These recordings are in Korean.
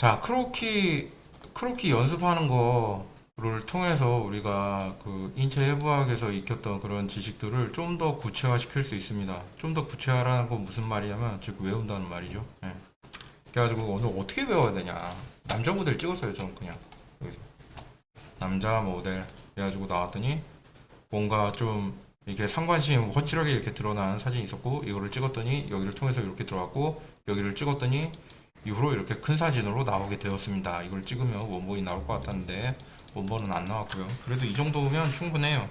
자, 크로키, 크로키 연습하는 거를 통해서 우리가 그 인체 해부학에서 익혔던 그런 지식들을 좀 더 구체화 시킬 수 있습니다. 좀 더 구체화라는 건 무슨 말이냐면, 즉 외운다는 말이죠. 예. 그래가지고 오늘 어떻게 배워야 되냐. 남자 모델 찍었어요, 저는 그냥. 여기서. 남자 모델. 그래가지고 나왔더니, 뭔가 좀 이렇게 상반신 허칠하게 이렇게 드러난 사진이 있었고, 이거를 찍었더니, 여기를 통해서 이렇게 들어갔고, 여기를 찍었더니, 이후로 이렇게 큰 사진으로 나오게 되었습니다. 이걸 찍으면 원본이 나올 것 같았는데 원본은 안 나왔고요. 그래도 이 정도면 충분해요.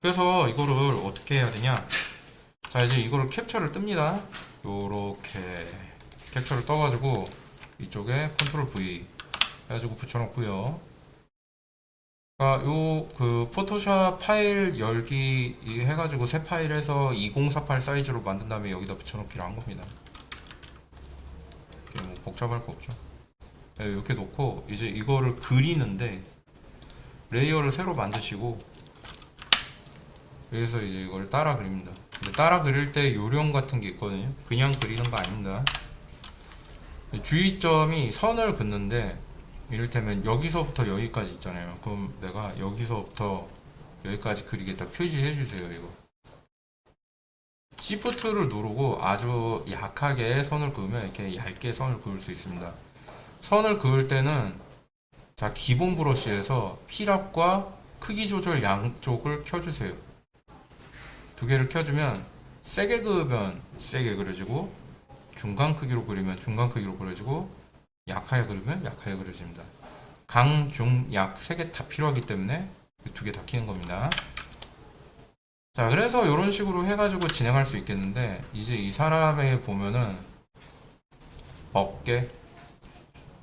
그래서 이거를 어떻게 해야 되냐? 자 이제 이거를 캡처를 뜹니다. 요렇게 캡처를 떠가지고 이쪽에 컨트롤 V 해가지고 붙여놓고요. 요그 포토샵 파일 열기 이 해가지고 새 파일에서 2048 사이즈로 만든 다음에 여기다 붙여놓기로 한 겁니다. 복잡할 거 없죠. 네, 이렇게 놓고 이제 이거를 그리는데 레이어를 새로 만드시고 여기서 이제 이걸 따라 그립니다. 따라 그릴 때 요령 같은 게 있거든요. 그냥 그리는 거 아닙니다. 주의점이 선을 긋는데 이를테면 여기서부터 여기까지 있잖아요. 그럼 내가 여기서부터 여기까지 그리겠다 표시해 주세요. 이거. 시프트를 누르고 아주 약하게 선을 그으면 이렇게 얇게 선을 그을 수 있습니다. 선을 그을 때는 자 기본 브러쉬에서 필압과 크기 조절 양쪽을 켜주세요. 두 개를 켜주면 세게 그으면 세게 그려지고 중간 크기로 그리면 중간 크기로 그려지고 약하게 그리면 약하게 그려집니다. 강, 중, 약 세 개 다 필요하기 때문에 두 개 다 키는 겁니다. 자, 그래서 이런 식으로 해가지고 진행할 수 있겠는데, 이제 이 사람의 보면은, 어깨,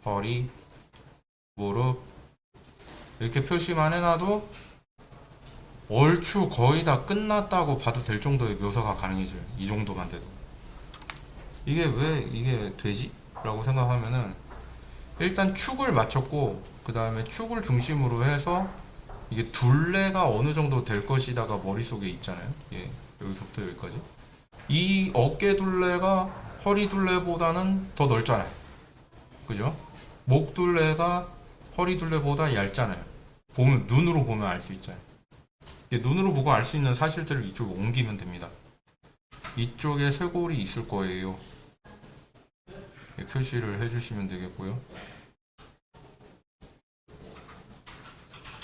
허리, 무릎, 이렇게 표시만 해놔도, 얼추 거의 다 끝났다고 봐도 될 정도의 묘사가 가능해져요. 이 정도만 돼도. 이게 왜 이게 되지? 라고 생각하면은, 일단 축을 맞췄고, 그 다음에 축을 중심으로 해서, 이게 둘레가 어느 정도 될 것이다가 머릿속에 있잖아요. 예, 여기서부터 여기까지. 이 어깨 둘레가 허리 둘레보다는 더 넓잖아요. 그죠? 목 둘레가 허리 둘레보다 얇잖아요. 보면 눈으로 보면 알 수 있잖아요. 눈으로 보고 알 수 있는 사실들을 이쪽에 옮기면 됩니다. 이쪽에 쇄골이 있을 거예요. 예, 표시를 해주시면 되겠고요.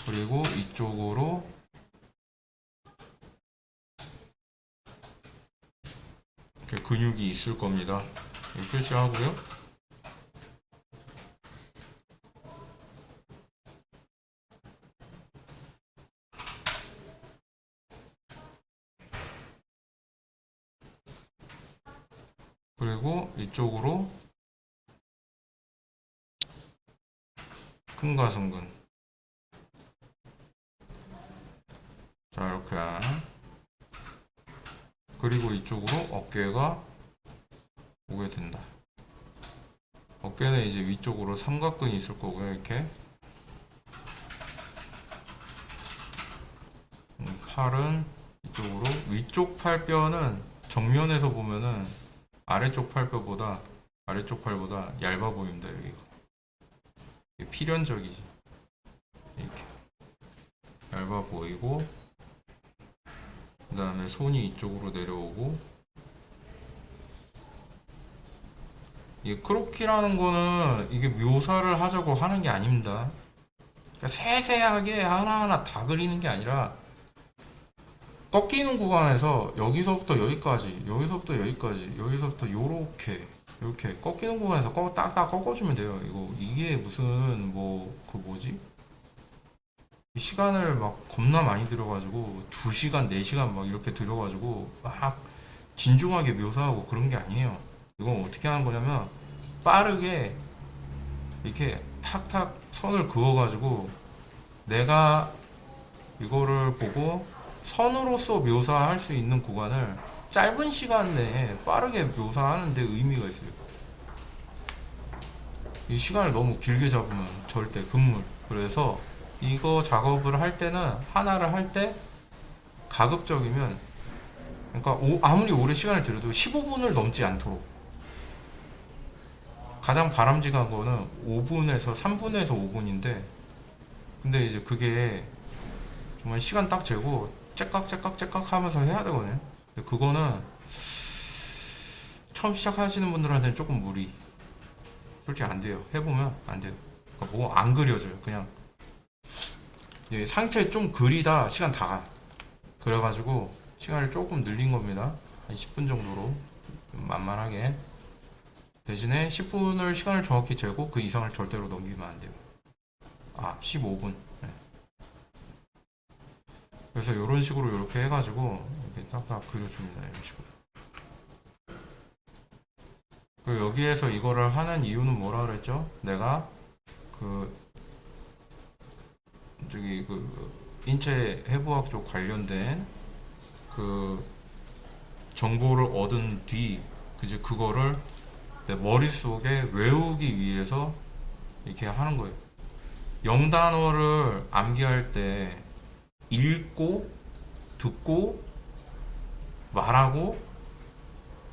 그리고 이쪽으로 이렇게 근육이 있을 겁니다. 표시하고요. 그리고 이쪽으로 큰 가슴근 자 이렇게 그리고 이쪽으로 어깨가 오게 된다. 어깨는 이제 위쪽으로 삼각근이 있을 거고요 이렇게. 음, 팔은 이쪽으로. 위쪽 팔뼈는 정면에서 보면은 아래쪽 팔뼈보다 아래쪽 팔보다 얇아 보입니다 여기가. 필연적이지. 이렇게. 얇아 보이고 그 다음에 손이 이쪽으로 내려오고 이 크로키라는 거는 이게 묘사를 하자고 하는 게 아닙니다. 그러니까 세세하게 하나하나 다 그리는 게 아니라 꺾이는 구간에서 여기서부터 여기까지, 여기서부터 여기까지, 여기서부터 요렇게 이렇게 꺾이는 구간에서 꺾, 딱딱 꺾어주면 돼요. 이거 이게 무슨 뭐 그 뭐지? 이 시간을 막 겁나 많이 들여가지고 2시간, 4시간 막 이렇게 들여가지고 막 진중하게 묘사하고 그런 게 아니에요. 이건 어떻게 하는 거냐면 빠르게 이렇게 탁탁 선을 그어가지고 내가 이거를 보고 선으로서 묘사할 수 있는 구간을 짧은 시간 내에 빠르게 묘사하는데 의미가 있어요. 이 시간을 너무 길게 잡으면 절대 금물. 그래서 이거 작업을 할 때는 하나를 할 때 가급적이면 그러니까 오- 아무리 오래 시간을 들여도 15분을 넘지 않도록 가장 바람직한 거는 5분에서 3분에서 5분인데 근데 이제 그게 정말 시간 딱 재고 째깍 째깍 째깍 하면서 해야 되거든요. 근데 그거는 처음 시작하시는 분들한테는 조금 무리. 솔직히 안 돼요. 해보면 안 돼요. 그러니까 뭐 안 그려져요. 그냥 예, 상체 좀 그리다 시간 다 가. 그래가지고 시간을 조금 늘린 겁니다. 한 10분 정도로 좀 만만하게. 대신에 10분을 시간을 정확히 재고 그 이상을 절대로 넘기면 안 돼요. 아, 15분. 네. 그래서 이런 식으로 이렇게 해가지고 이렇게 딱딱 그려줍니다. 이런 식으로. 그 여기에서 이거를 하는 이유는 뭐라 그랬죠? 내가 그 저기 그 인체 해부학 쪽 관련된 그 정보를 얻은 뒤 그제 그거를 내 머릿속에 외우기 위해서 이렇게 하는 거예요. 영단어를 암기할 때 읽고 듣고 말하고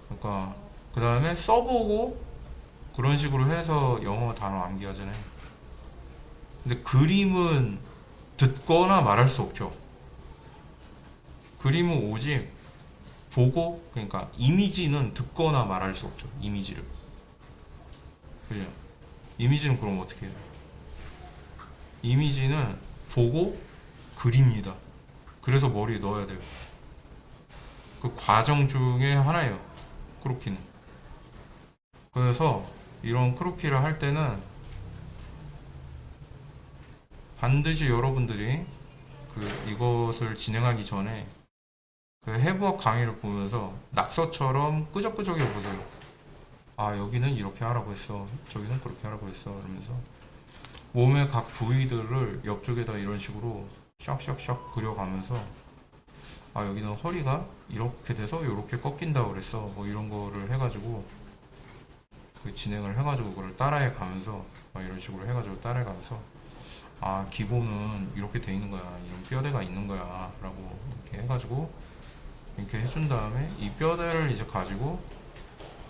그러니까 그 다음에 써보고 그런 식으로 해서 영어 단어 암기하잖아요. 근데 그림은 듣거나 말할 수 없죠. 그림은 오직 보고 그러니까 이미지는 듣거나 말할 수 없죠. 이미지를. 그죠? 이미지는 그럼 어떻게 해요? 이미지는 보고 그립니다. 그래서 머리에 넣어야 돼요. 그 과정 중에 하나예요. 크로키는. 그래서 이런 크로키를 할 때는 반드시 여러분들이 그 이것을 진행하기 전에 그 해부학 강의를 보면서 낙서처럼 끄적끄적해 보세요. 아 여기는 이렇게 하라고 했어. 저기는 그렇게 하라고 했어. 이러면서 몸의 각 부위들을 옆쪽에다 이런 식으로 샥샥샥 그려가면서 아 여기는 허리가 이렇게 돼서 이렇게 꺾인다고 그랬어. 뭐 이런 거를 해가지고 그 진행을 해가지고 그걸 따라해 가면서 막 이런 식으로 해가지고 따라해 가면서 아 기본은 이렇게 돼 있는 거야. 이런 뼈대가 있는 거야. 라고 이렇게 해가지고 이렇게 해준 다음에 이 뼈대를 이제 가지고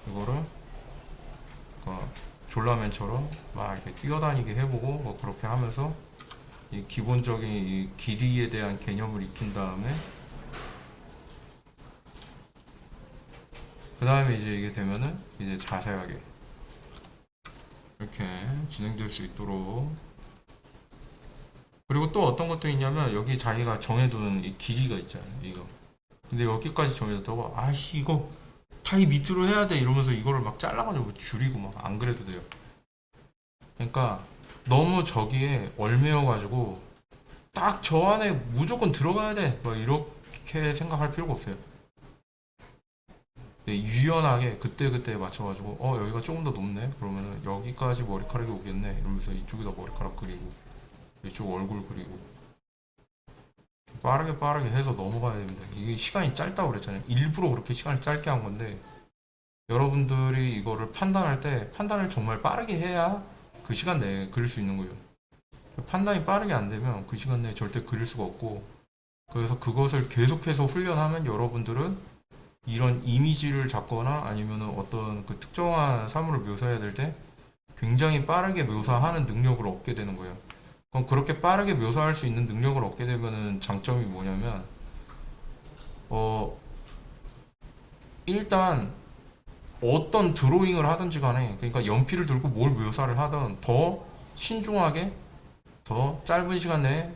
이거를 그 졸라맨처럼 막 이렇게 뛰어다니게 해보고 뭐 그렇게 하면서 이 기본적인 이 길이에 대한 개념을 익힌 다음에 그 다음에 이제 이게 되면은 이제 자세하게 이렇게 진행될 수 있도록 그리고 또 어떤 것도 있냐면 여기 자기가 정해둔 이 길이가 있잖아요 이거. 근데 여기까지 정해뒀다고 아씨 이거 다이 밑으로 해야 돼 이러면서 이거를 막 잘라가지고 줄이고 막 안 그래도 돼요. 그러니까 너무 저기에 얼매여가지고 딱 저 안에 무조건 들어가야 돼 막 이렇게 생각할 필요가 없어요. 네, 유연하게 그때그때 맞춰가지고 어 여기가 조금 더 높네? 그러면은 여기까지 머리카락이 오겠네? 이러면서 이쪽에다 머리카락 그리고 이쪽 얼굴 그리고. 빠르게 빠르게 해서 넘어가야 됩니다. 이게 시간이 짧다고 그랬잖아요. 일부러 그렇게 시간을 짧게 한 건데 여러분들이 이거를 판단할 때 판단을 정말 빠르게 해야 그 시간 내에 그릴 수 있는 거예요. 판단이 빠르게 안 되면 그 시간 내에 절대 그릴 수가 없고 그래서 그것을 계속해서 훈련하면 여러분들은 이런 이미지를 잡거나 아니면은 어떤 그 특정한 사물을 묘사해야 될 때 굉장히 빠르게 묘사하는 능력을 얻게 되는 거예요. 그럼 그렇게 빠르게 묘사할 수 있는 능력을 얻게 되면은 장점이 뭐냐면 어 일단 어떤 드로잉을 하든지 간에 그러니까 연필을 들고 뭘 묘사를 하든 더 신중하게 더 짧은 시간 내에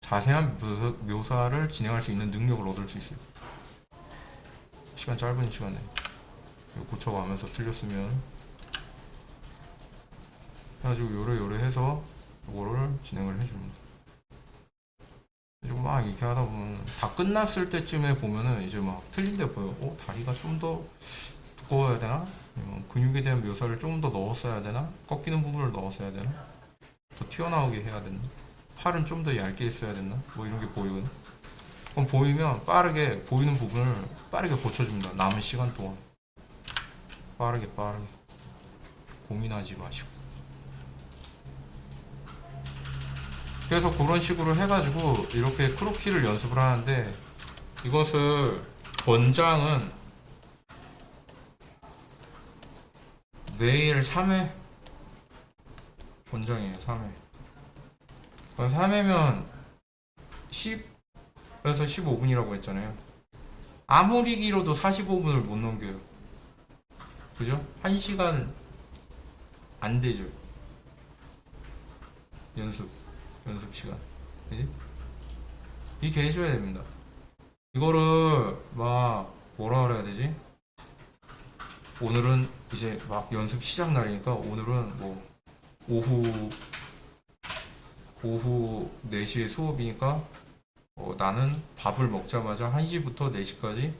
자세한 묘사, 묘사를 진행할 수 있는 능력을 얻을 수 있어요. 시간 짧은 시간에 고쳐가면서 틀렸으면 해가지고 요래 요래 해서 이거를 진행을 해줍니다. 막 이렇게 하다 보면 다 끝났을 때쯤에 보면은 이제 막 틀린 데 보여. 어 다리가 좀 더 두꺼워야 되나? 근육에 대한 묘사를 좀 더 넣었어야 되나? 꺾이는 부분을 넣었어야 되나? 더 튀어나오게 해야 되나? 팔은 좀 더 얇게 했어야 됐나? 뭐 이런 게 보이거든. 그럼 보이면 빠르게 보이는 부분을 빠르게 고쳐줍니다. 남은 시간 동안 빠르게 빠르게 고민하지 마시고. 그래서 그런 식으로 해가지고 이렇게 크로키를 연습을 하는데 이것을 권장은 매일 3회? 권장이에요 3회. 그럼 3회면 10에서 15분이라고 했잖아요. 아무리 길어도 45분을 못 넘겨요. 그죠? 1시간 안 되죠. 연습 연습 시간 그지? 이렇게 해줘야 됩니다 이거를 막 뭐라 그래야 되지? 오늘은 이제 막 연습 시작 날이니까 오늘은 뭐 오후 오후 4시에 수업이니까 어, 나는 밥을 먹자마자 1시부터 4시까지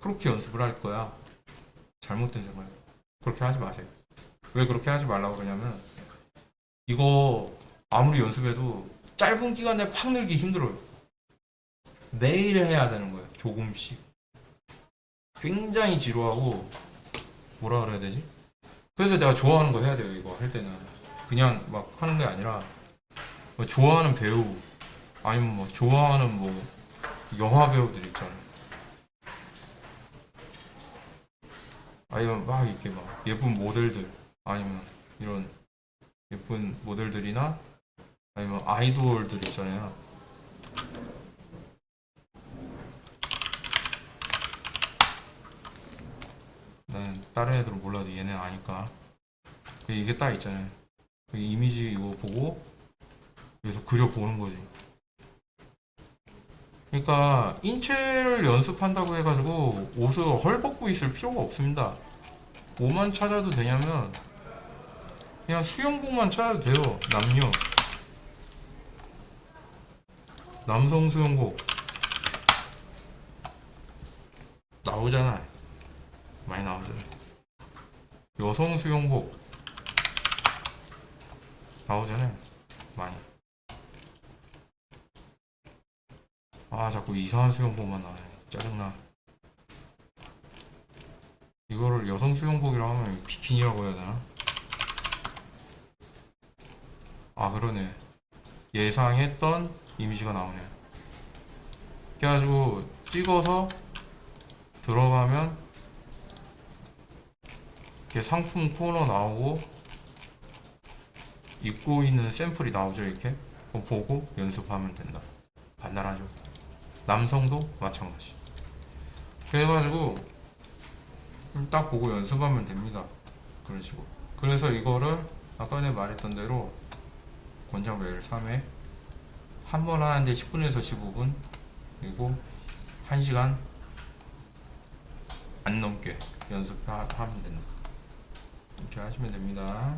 그렇게 연습을 할 거야. 잘못된 생각. 그렇게 하지 마세요. 왜 그렇게 하지 말라고 그러냐면 이거 아무리 연습해도 짧은 기간에 팍 늘기 힘들어요. 매일 해야 되는 거예요. 조금씩. 굉장히 지루하고 뭐라 그래야 되지? 그래서 내가 좋아하는 거 해야 돼요. 이거 할 때는 그냥 막 하는 게 아니라 뭐 좋아하는 배우 아니면 뭐 좋아하는 뭐 영화 배우들 있잖아요. 아니면 막 이렇게 막 예쁜 모델들 아니면 이런 예쁜 모델들이나 아니면 아이돌들 있잖아요. 난 다른 애들은 몰라도 얘네 아니까 이게 딱 있잖아요. 그 이미지 이거 보고 여기서 그려 보는 거지. 그러니까 인체를 연습한다고 해가지고 옷을 헐벗고 있을 필요가 없습니다. 뭐만 찾아도 되냐면 그냥 수영복만 찾아도 돼요. 남녀. 남성 수영복 나오잖아. 많이 나오잖아. 여성 수영복 나오잖아요. 많이. 아 자꾸 이상한 수영복만 나와요 짜증나 이거를 여성 수영복이라고 하면 비키니라고 해야 되나? 아 그러네 예상했던 이미지가 나오네 그래가지고 찍어서 들어가면 이렇게 상품 코너 나오고 입고 있는 샘플이 나오죠 이렇게 보고 연습하면 된다 간단하죠 남성도 마찬가지. 그래가지고 딱 보고 연습하면 됩니다. 그런 식으로. 그래서 이거를 아까 전에 말했던 대로 권장 매일 3회 한 번 하는데 10분에서 15분 그리고 1시간 안 넘게 연습하면 된다. 이렇게 하시면 됩니다.